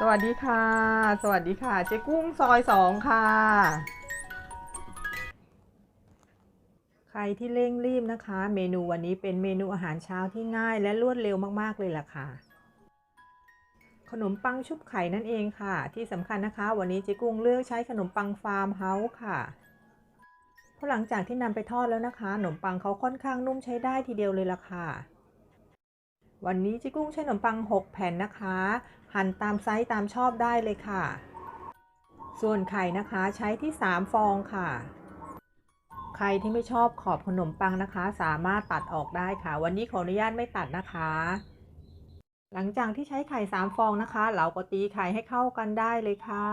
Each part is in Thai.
สวัสดีค่ะ สวัสดีค่ะ เจ๊กุ้งซอยสองค่ะ ใครที่เร่งรีบนะคะ เมนูวันนี้เป็นเมนูอาหารเช้าที่ง่ายและรวดเร็วมากๆเลยล่ะค่ะ ขนมปังชุบไข่นั่นเองค่ะ ที่สำคัญนะคะ วันนี้เจ๊กุ้งเลือกใช้ขนมปังฟาร์มเฮาส์ค่ะเพราะหลังจากที่นำไปทอดแล้วนะคะขนมปังเขาค่อนข้างนุ่มใช้ได้ทีเดียวเลยล่ะค่ะ วันนี้เจ๊กุ้งใช้ขนมปัง 6 แผ่นนะคะ หั่นตามไซส์ตามชอบได้เลยค่ะ ส่วนไข่นะคะใช้ที่ 3 ฟองค่ะ ใครที่ไม่ชอบขอบขนมปังนะคะ สามารถตัดออกได้ค่ะ วันนี้ขออนุญาตไม่ตัดนะคะ หลังจากที่ใช้ไข่ 3 ฟองนะคะ เราก็ตีไข่ให้เข้ากันได้เลยค่ะ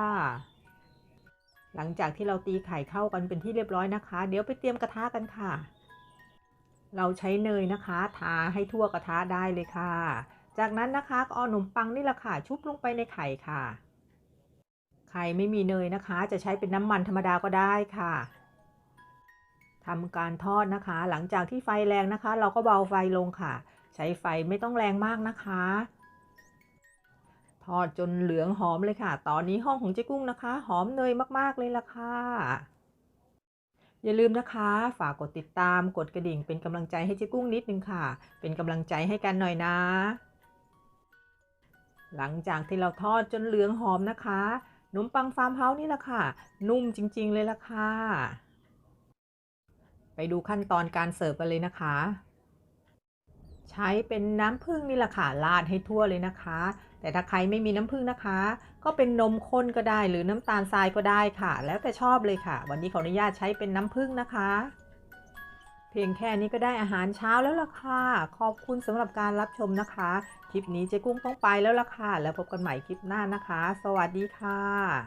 หลังจากที่เราตีไข่เข้ากันเป็นที่เรียบร้อยนะคะ เดี๋ยวไปเตรียมกระทะกันค่ะ เราใช้เนยนะคะทาให้ทั่วกระทะได้เลยค่ะ จากนั้นนะคะก็เอาขนมปังนี่แหละค่ะ ชุบลงไปในไข่ค่ะ ไข่ไม่มีเนยนะคะ จะใช้เป็นน้ำมันธรรมดาก็ได้ค่ะทำการทอดนะคะ หลังจากที่ไฟแรงนะคะ เราก็เบาไฟลงค่ะ ใช้ไฟไม่ต้องแรงมากนะคะทอดจนเหลืองหอมเลยค่ะ ตอนนี้ห้องของเจ๊กุ้งนะคะ หอมเนยมากๆเลยล่ะค่ะ อย่าลืมนะคะ ฝากกดติดตามกดกระดิ่งเป็นกำลังใจให้เจ๊กุ้งนิดนึงค่ะ เป็นกำลังใจให้กันหน่อยนะ หลังจากที่เราทอดจนเหลืองหอมนะคะขนมปังฟาร์มเฮาส์นี่แหละค่ะ นุ่มจริง ๆ เลยล่ะค่ะ ไปดูขั้นตอนการเสิร์ฟกันเลยนะคะ ใช้เป็นน้ำผึ้งนี่แหละค่ะราดให้ทั่วเลยนะคะ แต่ถ้าใครไม่มีน้ำผึ้งนะคะ ก็เป็นนมข้นก็ได้หรือน้ำตาลทรายก็ได้ค่ะ แล้วแต่ชอบเลยค่ะ วันนี้ขออนุญาตใช้เป็นน้ำผึ้งนะคะ เพียงแค่นี้ก็ได้อาหารเช้าแล้วล่ะค่ะ ขอบคุณสำหรับการรับชมนะคะ คลิปนี้เจ๊กุ้งต้องไปแล้วล่ะค่ะ แล้วพบกันใหม่คลิปหน้านะคะ สวัสดีค่ะ